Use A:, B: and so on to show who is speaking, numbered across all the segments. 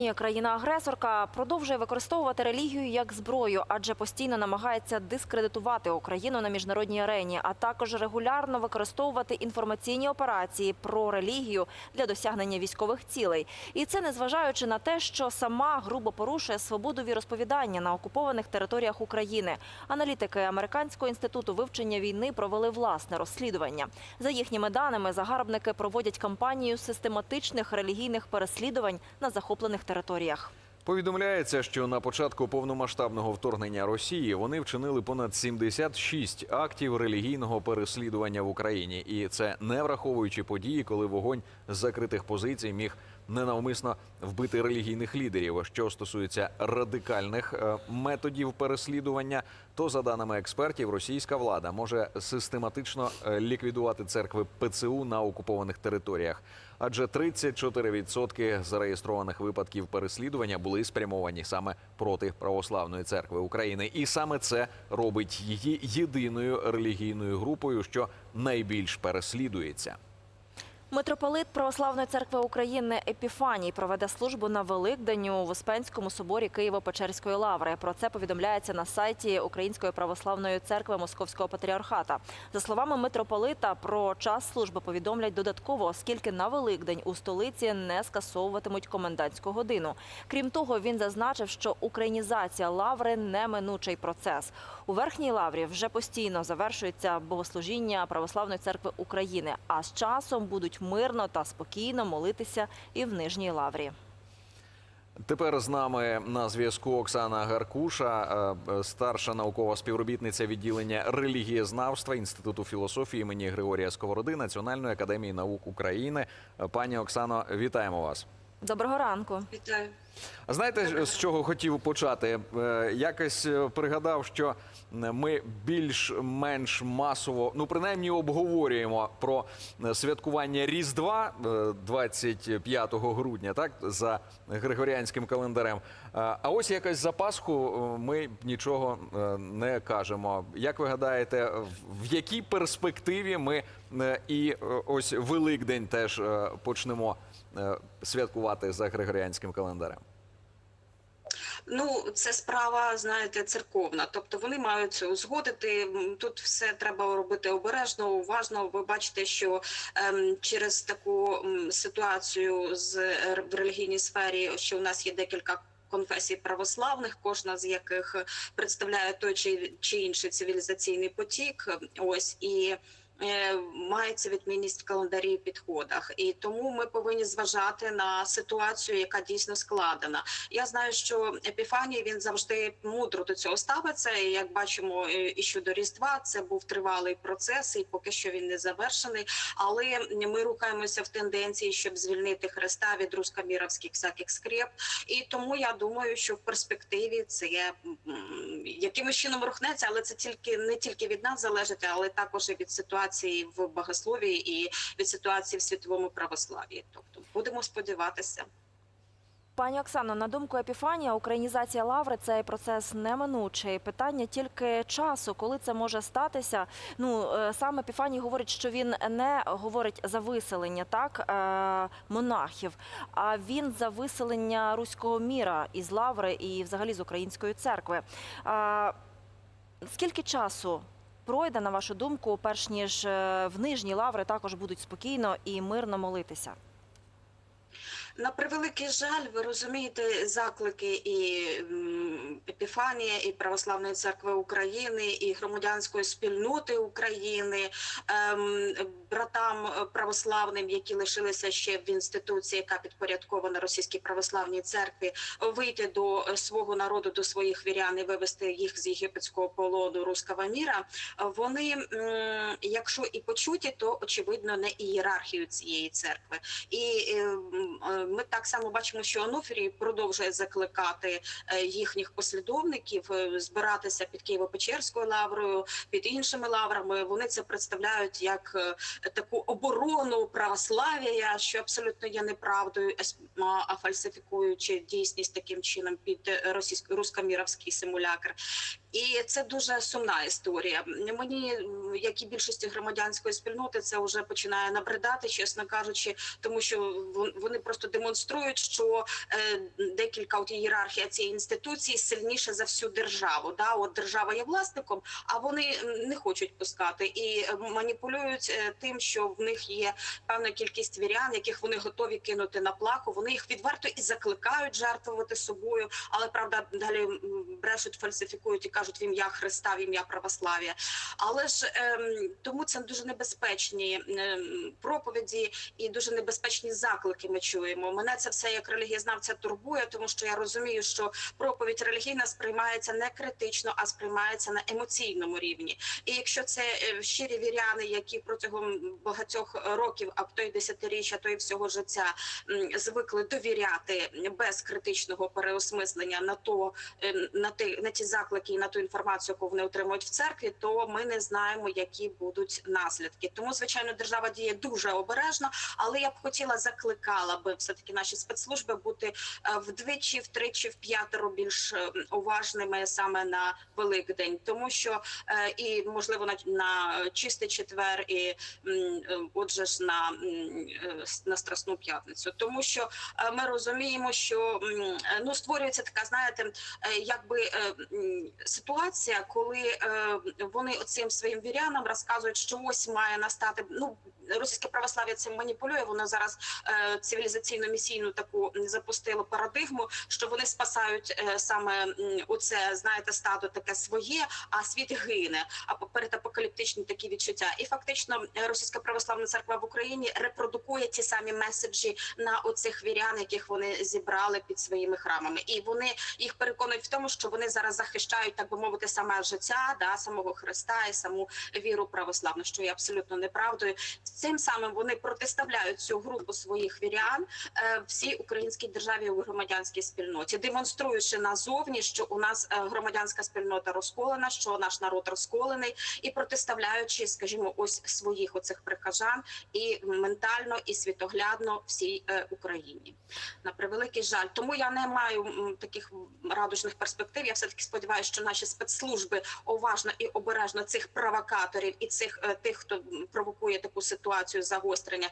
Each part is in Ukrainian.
A: Країна-агресорка продовжує використовувати релігію як зброю, адже постійно намагається дискредитувати Україну на міжнародній арені, а також регулярно використовувати інформаційні операції про релігію для досягнення військових цілей. І це незважаючи на те, що сама грубо порушує свободу віросповідання на окупованих територіях України. Аналітики Американського інституту вивчення війни провели власне розслідування. За їхніми даними, загарбники проводять кампанію систематичних релігійних переслідувань на захоплених територіях.
B: Повідомляється, що на початку повномасштабного вторгнення Росії вони вчинили понад 76 актів релігійного переслідування в Україні, і це не враховуючи події, коли вогонь з закритих позицій міг ненавмисно вбити релігійних лідерів. Що стосується радикальних е, методів переслідування, то за даними експертів, російська влада може систематично е, ліквідувати церкви ПЦУ на окупованих територіях. Адже 34% зареєстрованих випадків переслідування були спрямовані саме проти православної церкви України, і саме це робить її єдиною релігійною групою, що найбільш переслідується.
A: Митрополит Православної церкви України Епіфаній проведе службу на Великдень у Успенському соборі Києво-Печерської лаври. Про це повідомляється на сайті Української православної церкви Московського патріархата. За словами митрополита, про час служби повідомлять додатково, оскільки на Великдень у столиці не скасовуватимуть комендантську годину. Крім того, він зазначив, що українізація лаври неминучий процес. У верхній лаврі вже постійно завершується богослужіння Православної церкви України, а з часом будуть мирно та спокійно молитися і в нижній лаврі.
B: Тепер з нами на зв'язку Оксана Гаркуша, е, старша наукова співробітниця відділення релігієзнавства Інституту філософії імені Григорія Сковороди Національної академії наук України. Е, Пані Оксано, вітаємо вас.
A: Доброго ранку.
C: Вітаю.
B: А знаєте, з чого хотів почати? Е, Якось е, пригадав, що ми більш-менш масово, ну принаймні, обговорюємо про е, святкування Різдва е, 25 грудня, так за григоріанським календарем. А ось якось за Пасху ми нічого не кажемо. Як ви гадаєте, в- якій перспективі ми і ось Великдень теж почнемо святкувати за григоріанським календарем?
C: Ну, це справа, знаєте, церковна. Тобто вони мають узгодити. Тут все треба робити обережно, уважно. Ви бачите, що ем, через таку ситуацію з е, в релігійній сфері, що у нас є декілька. Конфесій православних, кожна з яких представляє той чи, чи інший цивілізаційний потік. Ось і е, мається відмінність в календарі і підходах. І тому ми повинні зважати на ситуацію, яка дійсно складена. Я знаю, що Епіфаній він завжди мудро до цього ставиться. І як бачимо, е, і щодо Різдва це був тривалий процес, і поки що він не завершений. Але ми рухаємося в тенденції, щоб звільнити Христа від рускоміровських всяких скреп. І тому я думаю, що в перспективі це якимось чином рухнеться, але це тільки не тільки від нас залежить, але також і від ситуації в богословії і від ситуації в світовому православ'ї. Тобто будемо сподіватися.
A: Пані Оксано, на думку Епіфанія, українізація лаври цей процес неминучий. Питання тільки часу, коли це може статися. Ну е, сам Епіфаній говорить, що він не говорить за виселення так е, монахів, а він за виселення руського міра із лаври і взагалі з української церкви. Скільки часу пройде, на вашу думку, перш ніж е, в нижні лаври також будуть спокійно і мирно молитися?
C: На превеликий жаль, ви розумієте, заклики і Епіфанія, і Православної церкви України, і громадянської спільноти України, ем, братам православним, які лишилися ще в інституції, яка підпорядкована російській православній церкві, вийти до свого народу, до своїх вірян і вивести їх з єгипетського полону руського міра. Вони, якщо і почуті, то очевидно не ієрархію цієї церкви. І е, е, ми так само бачимо, що Онуфрій продовжує закликати е, їхніх послідовників е, збиратися під Києво-Печерською лаврою, під іншими лаврами. Вони це представляють як е, таку оборону православ'я, що абсолютно є неправдою, а- фальсифікуючи дійсність таким чином під російсько-рускоміровський симулякр. І це дуже сумна історія. Мені, як і більшості громадянської спільноти, це вже починає набридати, чесно кажучи, тому що вони просто демонструють, що е, декілька от ієрархія цієї інституції сильніша за всю державу. Да, от держава є власником, а вони не хочуть пускати і е, маніпулюють е, тим, що в них є певна кількість вірян, яких вони готові кинути на плаку. Вони їх відверто і закликають жертвувати собою, але правда далі брешуть, фальсифікують і кажуть в ім'я Христа, в ім'я православ'я. Але ж ем, тому це дуже небезпечні ем, проповіді і дуже небезпечні заклики. Ми чуємо. Мене це все як релігієзнавця турбує, тому що я розумію, що проповідь релігійна сприймається не критично, а сприймається на емоційному рівні. І якщо це е, щирі віряни, які протягом багатьох років, а то й десятиріччя, то й всього життя звикли довіряти без критичного переосмислення на то е, на ті, на ті заклики і на ту інформацію, яку вони отримують в церкві, то ми не знаємо, які будуть наслідки. Тому, звичайно, держава діє дуже обережно, але я б хотіла закликала би все таки наші спецслужби бути е, вдвічі, втричі, в п'ятеро більш е, уважними саме на Великдень, тому що е, і можливо на, на чистий четвер, і отже ж на, на Страсну п'ятницю, тому що ми розуміємо, що ну створюється така, знаєте, якби ситуація, коли е, вони оцим своїм вірянам розказують, що ось має настати. Ну російське православ'я цим маніпулює. Воно зараз е, цивілізаційно місійну таку запустило парадигму, що вони спасають е, саме оце, знаєте, стадо таке своє, а світ гине. А передапокаліптичні такі відчуття. І фактично е, російська православна церква в Україні репродукує ті самі меседжі на оцих вірян, яких вони зібрали під своїми храмами, і вони їх переконують в тому, що вони зараз захищають, так би мовити, саме життя, да самого Христа і саму віру православну, що є абсолютно неправдою. Цим самим вони протиставляють цю групу своїх вірян е, всій українській державі у громадянській спільноті, демонструючи назовні, що у нас е, громадянська спільнота розколена, що наш народ розколений, і протиставляючи, скажімо, ось своїх оцих прихожан і ментально, і світоглядно всій е, Україні. На превеликий жаль, тому я не маю таких радужних перспектив. Я все таки сподіваюся, що наші спецслужби уважно і обережно цих провокаторів і цих е, тих, хто провокує таку ситуацію загострення,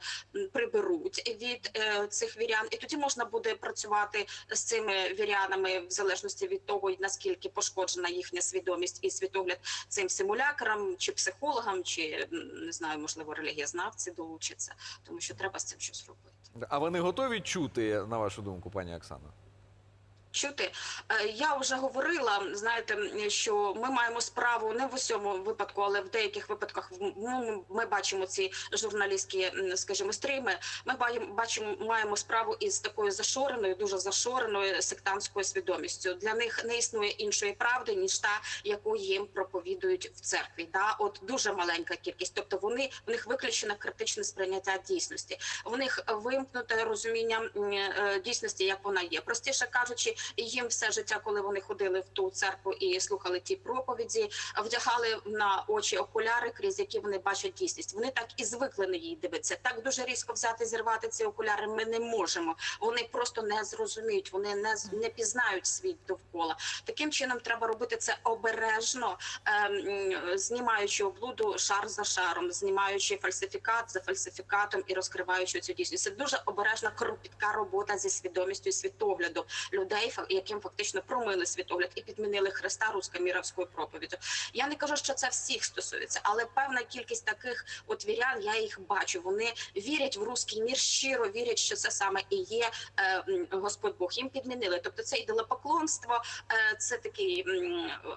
C: приберуть від е, цих вірян, і тоді можна буде працювати з цими вірянами в залежності від того, наскільки пошкоджена їхня свідомість і світогляд цим симулякерам, чи психологам, чи не знаю, можливо, релігієзнавці долучаться, тому що треба з цим щось робити.
B: А вони готові чути, на вашу думку, пані Оксано?
C: Чути, Е, я вже говорила, знаєте, що ми маємо справу не в усьому випадку, але в деяких випадках ну, ми бачимо ці журналістські, скажімо, стріми. Ми бачимо, маємо справу із такою зашореною, дуже зашореною сектантською свідомістю. Для них не існує іншої правди ніж та, яку їм проповідують в церкві. Да, от дуже маленька кількість. Тобто вони в них виключено критичне сприйняття дійсності. В них вимкнуте розуміння е, дійсності, як вона є. Простіше кажучи, їм все життя, коли вони ходили в ту церкву і слухали ті проповіді, вдягали на очі окуляри, крізь які вони бачать дійсність. Вони так і звикли на її дивитися. Так дуже різко взяти, зірвати ці окуляри. Ми не можемо. Вони просто не зрозуміють, вони не не пізнають світ довкола. Таким чином треба робити це обережно, ем, знімаючи облуду шар за шаром, знімаючи фальсифікат за фальсифікатом і розкриваючи цю дійсність. Це дуже обережна кропітка робота зі свідомістю і світоглядом людей, фа- яким фактично промили світогляд і підмінили Христа рускоміровською проповіддю. Я не кажу, що це всіх стосується, але певна кількість таких от вірян, я їх бачу. Вони вірять в руський мір, щиро вірять, що це саме і є е, Господь Бог. Їм підмінили. Тобто це ідолопоклонство, е, це такий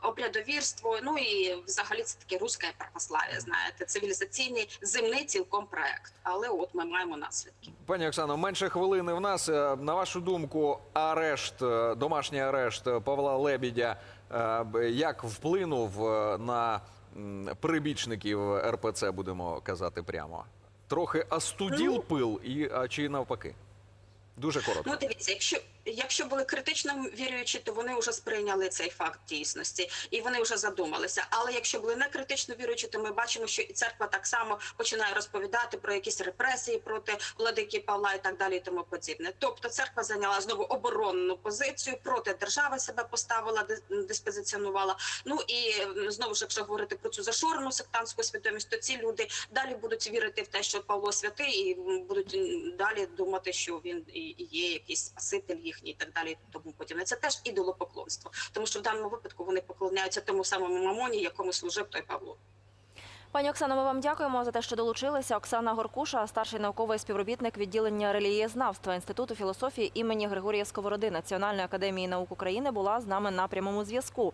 C: обрядовірство. Ну і взагалі це таке руське православ'я. Знаєте, цивілізаційний земний цілком проект. Але от ми маємо наслідки.
B: Пані Оксано, менше хвилини в нас. Е, На вашу думку, арешт, е, домашній арешт Павла Лебідя е, як вплинув е, на прибічників РПЦ, будемо казати прямо? Трохи остуділ
C: Ну,
B: пил і а чи навпаки? Дуже коротко.
C: Ну, дивіться, якщо Якщо були критично віруючі, то вони вже сприйняли цей факт дійсності і вони вже задумалися. Але якщо були не критично віруючі, то ми бачимо, що і церква так само починає розповідати про якісь репресії проти владики Павла і так далі, і тому подібне. Тобто церква зайняла знову оборонну позицію проти держави себе поставила, дис- диспозиціонувала. Ну і знову ж, якщо говорити про цю зашорену сектантську свідомість, то ці люди далі будуть вірити в те, що Павло святий, і будуть далі думати, що він і є якийсь спаситель їхній, і так далі, тому подібне. Це теж ідолопоклонство, тому що в даному випадку вони поклоняються тому самому мамоні, якому служив той Павло.
A: Пані Оксано, ми вам дякуємо за те, що долучилися. Оксана Горкуша, старший науковий співробітник відділення релігієзнавства Інституту філософії імені Григорія Сковороди Національної академії наук України, була з нами на прямому зв'язку.